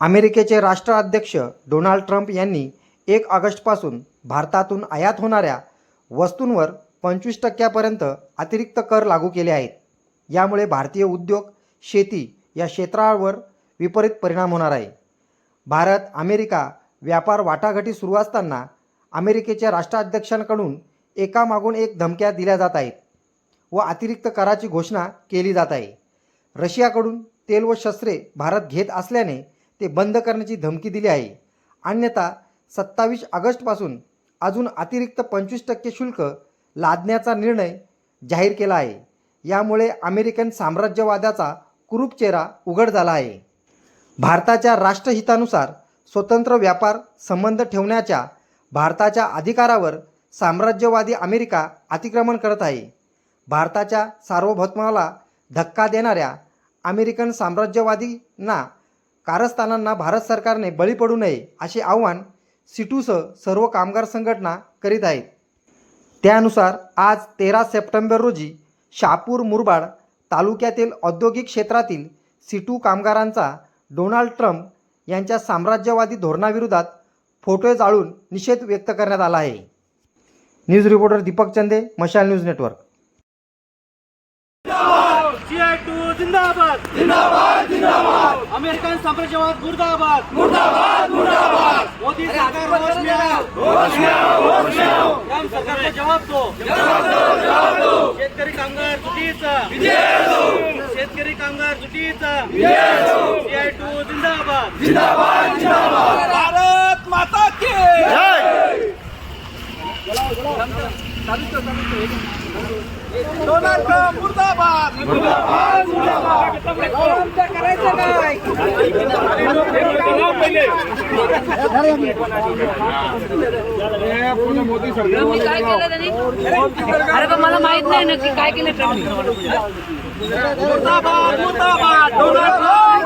अमेरिकेचे राष्ट्राध्यक्ष Donald Trump यांनी एक ऑगस्टपासून भारतातून आयात होणाऱ्या वस्तूंवर पंचवीस टक्क्यापर्यंत अतिरिक्त कर लागू केले आहेत. यामुळे भारतीय उद्योग शेती या क्षेत्रावर विपरीत परिणाम होणार आहे. भारत अमेरिका व्यापार वाटाघाटी सुरू असताना अमेरिकेच्या राष्ट्राध्यक्षांकडून एकामागून एक धमक्या दिल्या जात आहेत व अतिरिक्त कराची घोषणा केली जात आहे. रशियाकडून तेल व शस्त्रे भारत घेत असल्याने ते बंद करण्याची धमकी दिली आहे. अन्यथा सत्तावीस ऑगस्टपासून अजून अतिरिक्त पंचवीस टक्के शुल्क लादण्याचा निर्णय जाहीर केला आहे. यामुळे अमेरिकन साम्राज्यवादाचा कुरूप चेहरा उघड झाला आहे. भारताच्या राष्ट्रहितानुसार स्वतंत्र व्यापार संबंध ठेवण्याच्या भारताच्या अधिकारावर साम्राज्यवादी अमेरिका अतिक्रमण करत आहे. भारताच्या सार्वभौमाला धक्का देणाऱ्या अमेरिकन साम्राज्यवादींना कारस्थानांना भारत सरकारने बळी पडू नये असे आव्हान सिटूसह सर्व कामगार संघटना करीत आहेत. त्यानुसार आज तेरा सप्टेंबर रोजी शहापूर मुरबाड तालुक्यातील औद्योगिक क्षेत्रातील सिटू कामगारांचा डोनाल्ड ट्रम्प यांच्या साम्राज्यवादी धोरणाविरोधात फोटो जाळून निषेध व्यक्त करण्यात आला आहे. न्यूज रिपोर्टर दीपक चंदे मशाल न्यूज नेटवर्क. अमेरिकन साम्राज्यवाद मुर्दाबाद! मुर्दाबाद मुर्दाबाद! मोदी सरकार होश में आओ। होश में आओ होश में आओ। राम सरकारला जवाब दो। जवाब दो जवाब दो। शेतकरी कामगार जुटीचा। विजय असो शेतकरी कामगार जुटीचा। विजय असो सीआय टू जिंदाबाद। जिंदाबाद जिंदाबाद। भारत माता की जय। डोनाल्ड ट्रम्प मुर्दाबाद. मी काय केलं त्यांनी? अरे पण मला माहीत नाही नक्की काय केलं ट्रम्पने मुर्दाबाद मुर्दाबाद डोनाल्ड ट्रम्प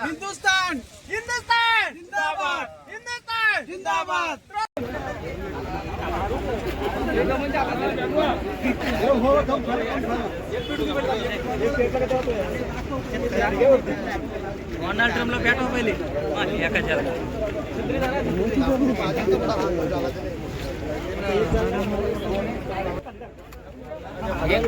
हिंदुस्तान हिंदुस्तान जिंदाबाद हिंदुस्तान जिंदाबाद डोनाल्ड ट्रम्पला बॅट पहिले एका जरा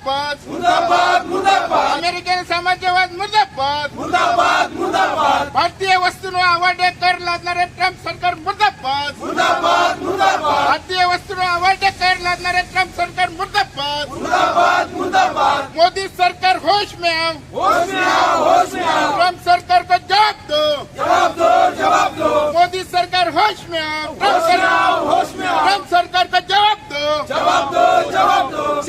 मुर्दाबाद। मुर्दाबाद मुर्दाबाद। अमेरिकन समाजवाद मुर्दाबाद। मुर्दाबाद मुर्दाबाद। भारतीय वस्तूंवर आवाडे कर लादणारे ट्रंप सरकार मुर्दाबाद। मुर्दाबाद मुर्दाबाद। भारतीय वस्तूंवर आवाडे कर लादणारे ट्रंप सरकार मुर्दाबाद। मुर्दाबाद मुर्दाबाद। मोदी सरकार होश में आओ। होश में आओ होश में आओ। ट्रंप सरकार को जवाब दो। जवाब दो जवाब दो। मोदी सरकार होश में आओ। ट्रंप सरकार होश में आओ। ट्रंप सरकार को जवाब दो। जवाब दो जवाब दो।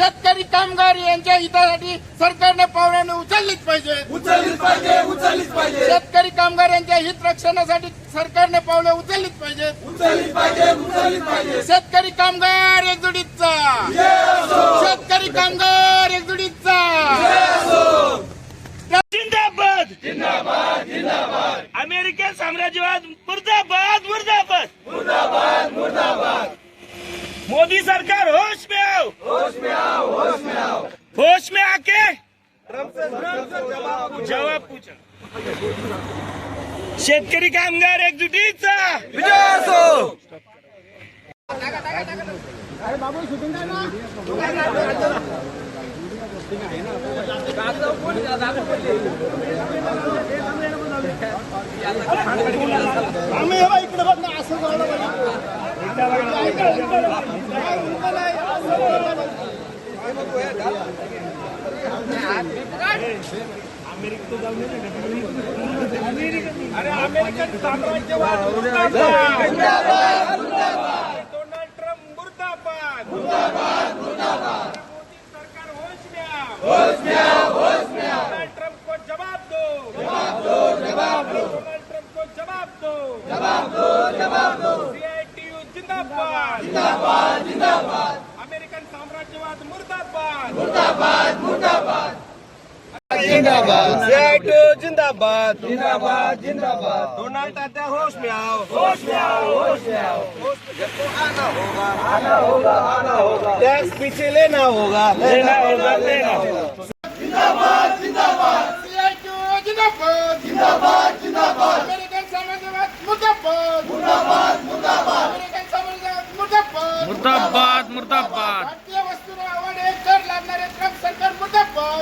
कामगार यांच्या हितासाठी सरकारने पावलाने उचललीच पाहिजे. उचललीच पाहिजे उचललीच पाहिजे. शेतकरी कामगारांच्या हित रक्षणासाठी सरकारने पावले उचललीच पाहिजे. उचललीच पाहिजे उचललीच पाहिजे. शेतकरी कामगार एकजुटीचा शेतकरी कामगार एकजुटीचा जिंदाबाद. जिंदाबाद साम्राज्यवाद मुर्दाबाद मुर्दाबाद. मुर्दाबाद मुर्दाबाद. मोदी सरकार होश में आओ होश में आओ होश में आओ होश में आके जवाब पूछा शेतकरी कामगार एकजुटीचा विजय असो डोनाल्ड ट्रम्प मुर्दाबाद मुर्दाबाद मुर्दाबाद मोदी सरकार होश में आओ होश में होश में डोनाल्ड ट्रम्प को जवाब दो डोनाल्ड ट्रम्प को जवाब दो जवाब दो जवाब दो सीआईटीयू जिंदाबाद जिंदाबाद जिंदाबाद. मुर्दाबाद मुर्दाबाद सीआईटीयू जिंदाबाद जिंदाबाद जिंदाबाद डोनाल्ड तात्या होश में आओ होश में आओ होश में आओ टैक्स पीछे लेना होगा लेना होगा लेना होगा CITO जिंदाबाद जिंदाबाद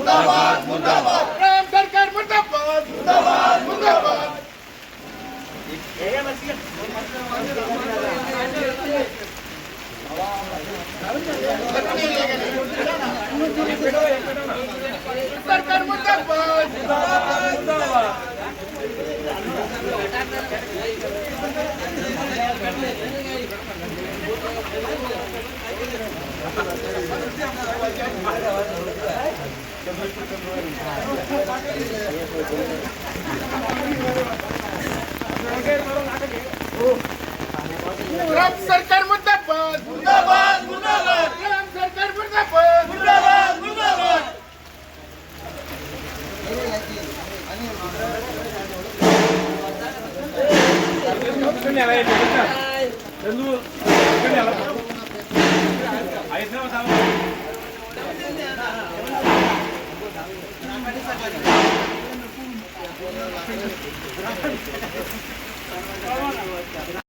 मुर्दाबाद मुर्दाबाद मुर्दाबाद राम सरकार मुर्दाबाद मुर्दाबाद मुर्दाबाद सरकार मुर्दाबाद राम सरकार मुर्दाबाद मुर्दाबाद मुर्दाबाद राम सरकार मुर्दाबाद मुर्दाबाद मुर्दाबाद ఐదు